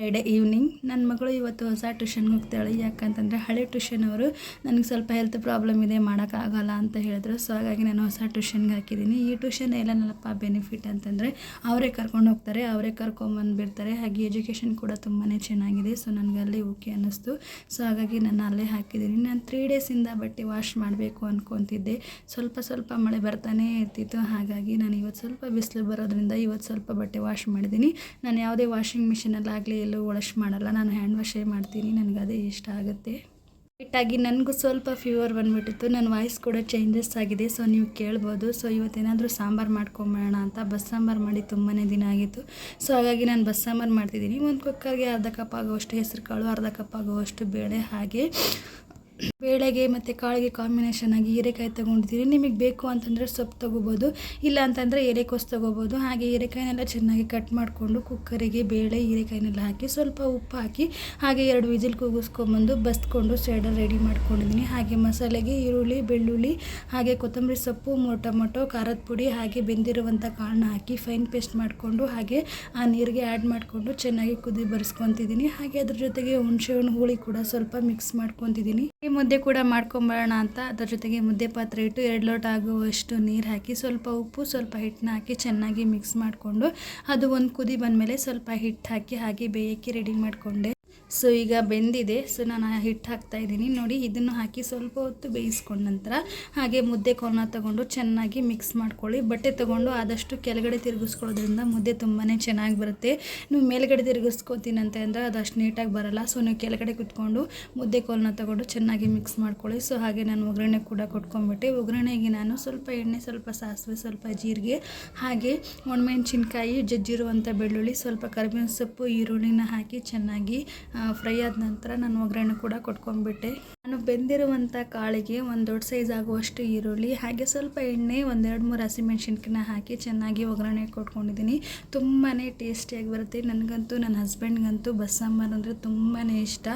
Friday evening ನನ್ನ ಮಗಳು ಇವತ್ತು ಹೊಸ ಟ್ಯೂಷನ್ಗೆ ಹೋಗ್ತಾಳೆ. ಯಾಕಂತಂದರೆ ಹಳೆ ಟ್ಯೂಷನ್ ಅವರು ನನಗೆ ಸ್ವಲ್ಪ ಹೆಲ್ತ್ ಪ್ರಾಬ್ಲಮ್ ಇದೆ ಮಾಡೋಕ್ಕಾಗಲ್ಲ ಅಂತ ಹೇಳಿದ್ರು. ಸೊ ಹಾಗಾಗಿ ನಾನು ಹೊಸ ಟ್ಯೂಷನ್ಗೆ ಹಾಕಿದ್ದೀನಿ ಈ ಟ್ಯೂಷನ್ ಎಲ್ಲನಲ್ಲಪ್ಪ ಬೆನಿಫಿಟ್ ಅಂತಂದರೆ ಅವರೇ ಕರ್ಕೊಂಡು ಹೋಗ್ತಾರೆ, ಅವರೇ ಕರ್ಕೊಂಬಂದುಬಿಡ್ತಾರೆ ಹಾಗೆ ಎಜುಕೇಷನ್ ಕೂಡ ತುಂಬಾ ಚೆನ್ನಾಗಿದೆ. ಸೊ ನನಗೆ ಅಲ್ಲಿ ಓಕೆ ಅನ್ನಿಸ್ತು. ಸೊ ಹಾಗಾಗಿ ನಾನು ಅಲ್ಲೇ ಹಾಕಿದ್ದೀನಿ ನಾನು ತ್ರೀ ಡೇಸಿಂದ ಬಟ್ಟೆ ವಾಶ್ ಮಾಡಬೇಕು ಅಂದ್ಕೊತಿದ್ದೆ ಸ್ವಲ್ಪ ಸ್ವಲ್ಪ ಮಳೆ ಬರ್ತಾನೇ ಇರ್ತಿತ್ತು. ಹಾಗಾಗಿ ನಾನು ಇವತ್ತು ಸ್ವಲ್ಪ ಬಿಸಿಲು ಬರೋದ್ರಿಂದ ಇವತ್ತು ಸ್ವಲ್ಪ ಬಟ್ಟೆ ವಾಶ್ ಮಾಡಿದ್ದೀನಿ ನಾನು ಯಾವುದೇ ವಾಷಿಂಗ್ ಮಿಷಿನಲ್ಲಾಗಲಿ ಎಲ್ಲೂ ವಾಶ್ ಮಾಡಲ್ಲ. ನಾನು ಹ್ಯಾಂಡ್ ವಾಶೇ ಮಾಡ್ತೀನಿ. ನನಗೆ ಅದೇ ಇಷ್ಟ ಆಗುತ್ತೆ. ಇಟ್ಟಾಗಿ ನನಗೂ ಸ್ವಲ್ಪ ಫೀವರ್ ಬಂದುಬಿಟ್ಟಿತ್ತು. ನನ್ನ ವಾಯ್ಸ್ ಕೂಡ ಚೇಂಜಸ್ ಆಗಿದೆ. ಸೊ ನೀವು ಕೇಳ್ಬೋದು. ಸೊ ಇವತ್ತೇನಾದರೂ ಸಾಂಬಾರು ಮಾಡ್ಕೊಂಬೋಣ ಅಂತ ಬಸ್ ಸಾಂಬಾರು ಮಾಡಿ ತುಂಬಾ ದಿನ ಆಗಿತ್ತು. ಸೊ ಹಾಗಾಗಿ ನಾನು ಬಸ್ ಸಾಂಬಾರು ಮಾಡ್ತಿದ್ದೀನಿ. ಒಂದು ಕುಕ್ಕರ್ಗೆ ಅರ್ಧ ಕಪ್ ಆಗುವಷ್ಟು ಹೆಸರು ಕಾಳು ಅರ್ಧ ಕಪ್ ಆಗುವಷ್ಟು ಬೇಳೆ ಹಾಗೆ. ಬೇಳೆಗೆ ಮತ್ತು ಕಾಳಿಗೆ ಕಾಂಬಿನೇಷನ್ ಆಗಿ ಹೀರೆಕಾಯಿ ತೊಗೊಂಡಿದ್ದೀನಿ ನಿಮಗೆ ಬೇಕು ಅಂತಂದರೆ ಸೊಪ್ಪು ತೊಗೋಬೋದು, ಇಲ್ಲ ಅಂತಂದರೆ ಎರೆಕೋಸ್ ತೊಗೋಬೋದು. ಹಾಗೆ ಹೀರೆಕಾಯಿನೆಲ್ಲ ಚೆನ್ನಾಗಿ ಕಟ್ ಮಾಡಿಕೊಂಡು ಕುಕ್ಕರಿಗೆ ಬೇಳೆ, ಹೀರೆಕಾಯಿನೆಲ್ಲ ಹಾಕಿ ಸ್ವಲ್ಪ ಉಪ್ಪು ಹಾಕಿ, ಹಾಗೆ ಎರಡು ವಿಜಿಲ್ ಕೂಗಿಸ್ಕೊಂಬಂದು ಬಸ್ಕೊಂಡು ಸೈಡಲ್ಲಿ ರೆಡಿ ಮಾಡ್ಕೊಂಡಿದ್ದೀನಿ. ಹಾಗೆ ಮಸಾಲೆಗೆ ಈರುಳ್ಳಿ, ಬೆಳ್ಳುಳ್ಳಿ, ಹಾಗೆ ಕೊತ್ತಂಬರಿ ಸೊಪ್ಪು ಟೊಮೊಟೊ, ಖಾರದ ಪುಡಿ, ಹಾಗೆ ಬೆಂದಿರುವಂಥ ಕಾಳನ್ನ ಹಾಕಿ ಫೈನ್ ಪೇಸ್ಟ್ ಮಾಡಿಕೊಂಡು, ಹಾಗೆ ಆ ನೀರಿಗೆ ಆ್ಯಡ್ ಮಾಡಿಕೊಂಡು ಚೆನ್ನಾಗಿ ಕುದಿ ಬರೆಸ್ಕೊತಿದ್ದೀನಿ. ಹಾಗೆ ಅದ್ರ ಜೊತೆಗೆ ಹುಣಸೆ ಹಣ್ಣು, ಹುಳಿ ಕೂಡ ಸ್ವಲ್ಪ ಮಿಕ್ಸ್ ಮಾಡ್ಕೊತಿದ್ದೀನಿ. ಮುದ್ದೆ ಕೂಡ ಮಾಡ್ಕೊಂಬರೋಣ ಅಂತ. ಅದ್ರ ಜೊತೆಗೆ ಮುದ್ದೆ ಪಾತ್ರೆ ಇಟ್ಟು ಎರಡು ಲೋಟ ಆಗುವಷ್ಟು ನೀರು ಹಾಕಿ ಸ್ವಲ್ಪ ಉಪ್ಪು, ಸ್ವಲ್ಪ ಹಿಟ್ಟನ್ನ ಹಾಕಿ ಚೆನ್ನಾಗಿ ಮಿಕ್ಸ್ ಮಾಡಿಕೊಂಡು ಅದು ಒಂದು ಕುದಿ ಬಂದಮೇಲೆ ಸ್ವಲ್ಪ ಹಿಟ್ಟು ಹಾಕಿ, ಹಾಗೆ ಬೇಯಕ್ಕೆ ರೆಡಿ ಮಾಡಿಕೊಂಡೆ. ಸೊ ಈಗ ಬೆಂದಿದೆ. ಸೊ ನಾನು ಹಿಟ್ಟು ಹಾಕ್ತಾ ಇದ್ದೀನಿ. ನೋಡಿ, ಇದನ್ನು ಹಾಕಿ ಸ್ವಲ್ಪ ಹೊತ್ತು ಬೇಯಿಸ್ಕೊಂಡ ನಂತರ ಹಾಗೆ ಮುದ್ದೆ ಕೋನ ತಗೊಂಡು ಚೆನ್ನಾಗಿ ಮಿಕ್ಸ್ ಮಾಡ್ಕೊಳ್ಳಿ. ಬಟ್ಟೆ ತಗೊಂಡು ಆದಷ್ಟು ಕೆಳಗಡೆ ತಿರುಗಿಸ್ಕೊಳ್ಳೋದ್ರಿಂದ ಮುದ್ದೆ ತುಂಬಾ ಚೆನ್ನಾಗಿ ಬರುತ್ತೆ. ನೀವು ಮೇಲ್ಗಡೆ ತಿರುಗಿಸ್ಕೋತೀನಿ ಅಂತ ಅಂದರೆ ಅದು ಅಷ್ಟು ನೀಟಾಗಿ ಬರಲ್ಲ. ಸೊ ನೀವು ಕೆಳಗಡೆ ಕುತ್ಕೊಂಡು ಮುದ್ದೆ ಕೋಲನ್ನ ತಗೊಂಡು ಚೆನ್ನಾಗಿ ಮಿಕ್ಸ್ ಮಾಡ್ಕೊಳ್ಳಿ. ಸೊ ಹಾಗೆ ನಾನು ಒಗ್ಗರಣೆ ಕೂಡ ಕೊಟ್ಕೊಂಡ್ಬಿಟ್ಟೆ. ಒಗ್ಗರಣೆಗೆ ನಾನು ಸ್ವಲ್ಪ ಎಣ್ಣೆ, ಸ್ವಲ್ಪ ಸಾಸಿವೆ, ಸ್ವಲ್ಪ ಜೀರಿಗೆ, ಹಾಗೆ ಒಣಮೆಣಸಿನ್ಕಾಯಿ, ಜಜ್ಜಿರುವಂಥ ಬೆಳ್ಳುಳ್ಳಿ, ಸ್ವಲ್ಪ ಕರಿಬೇವಿನ ಸೊಪ್ಪು, ಈರುಳ್ಳಿನ ಹಾಕಿ ಚೆನ್ನಾಗಿ ಫ್ರೈ ಆದ ನಂತರ ನಾನು ಒಗ್ಗರಣೆ ಕೂಡ ಕೊಟ್ಕೊಂಡ್ಬಿಟ್ಟೆ. ನಾನು ಬೆಂದಿರುವಂಥ ಕಾಳಿಗೆ ಒಂದು ದೊಡ್ಡ ಸೈಜ್ ಆಗುವಷ್ಟು ಈರುಳ್ಳಿ, ಹಾಗೆ ಸ್ವಲ್ಪ ಎಣ್ಣೆ ಒಂದೆರಡು ಮೂರು ಹಸಿಮೆಣ್ಸಿನ್ಕಾಯಿನ ಹಾಕಿ ಚೆನ್ನಾಗಿ ಒಗ್ಗರಣೆ ಕೊಟ್ಕೊಂಡಿದ್ದೀನಿ. ತುಂಬಾ ಟೇಸ್ಟಿಯಾಗಿ ಬರುತ್ತೆ. ನನಗಂತೂ ನನ್ನ ಹಸ್ಬೆಂಡ್ಗಂತೂ ಬಸ್ಸಾಂಬಾರು ಅಂದರೆ ತುಂಬಾ ಇಷ್ಟ.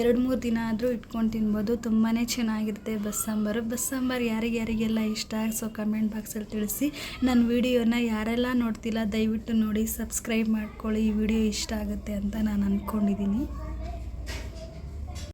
ಎರಡು ಮೂರು ದಿನ ಆದರೂ ಇಟ್ಕೊಂಡು ತಿನ್ಬೋದು. ತುಂಬಾ ಚೆನ್ನಾಗಿರುತ್ತೆ ಬಸ್ಸಾಂಬಾರು. ಬಸ್ಸಾಂಬಾರು ಬಸ್ ಸಾಂಬಾರು ಯಾರಿಗೆ ಯಾರಿಗೆಲ್ಲ ಇಷ್ಟ ಸೊ ಕಮೆಂಟ್ ಬಾಕ್ಸಲ್ಲಿ ತಿಳಿಸಿ. ನನ್ನ ವಿಡಿಯೋನ ಯಾರೆಲ್ಲ ನೋಡ್ತಿಲ್ಲ, ದಯವಿಟ್ಟು ನೋಡಿ ಸಬ್ಸ್ಕ್ರೈಬ್ ಮಾಡ್ಕೊಳ್ಳಿ. ಈ ವಿಡಿಯೋ ಇಷ್ಟ ಆಗುತ್ತೆ ಅಂತ ನಾನು ಅಂದ್ಕೊಂಡಿದ್ದೀನಿ